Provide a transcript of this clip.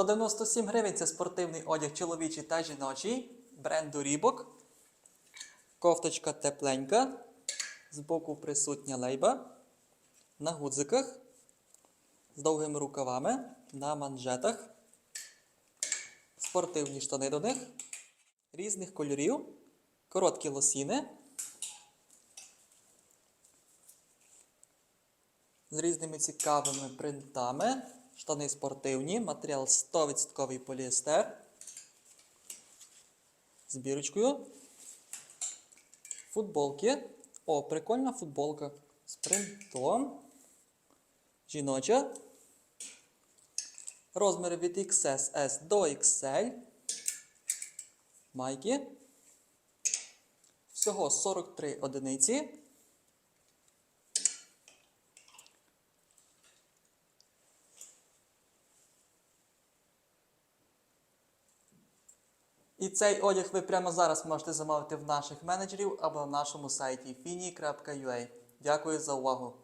197 гривень це спортивний одяг чоловічий та жіночий бренду Рібок. Кофточка тепленька. Збоку присутня лейба. На гудзиках. З довгими рукавами. На манжетах. Спортивні штани до них. Різних кольорів. Короткі лосіни. З різними цікавими принтами. Штани спортивні. Матеріал 100% поліестер. З бірочкою. Футболки. О, прикольна футболка. З принтом. Жіноча. Розміри від XS до XL. Майки. Всього 43 одиниці. І цей одяг ви прямо зараз можете замовити в наших менеджерів або на нашому сайті fini.ua. Дякую за увагу!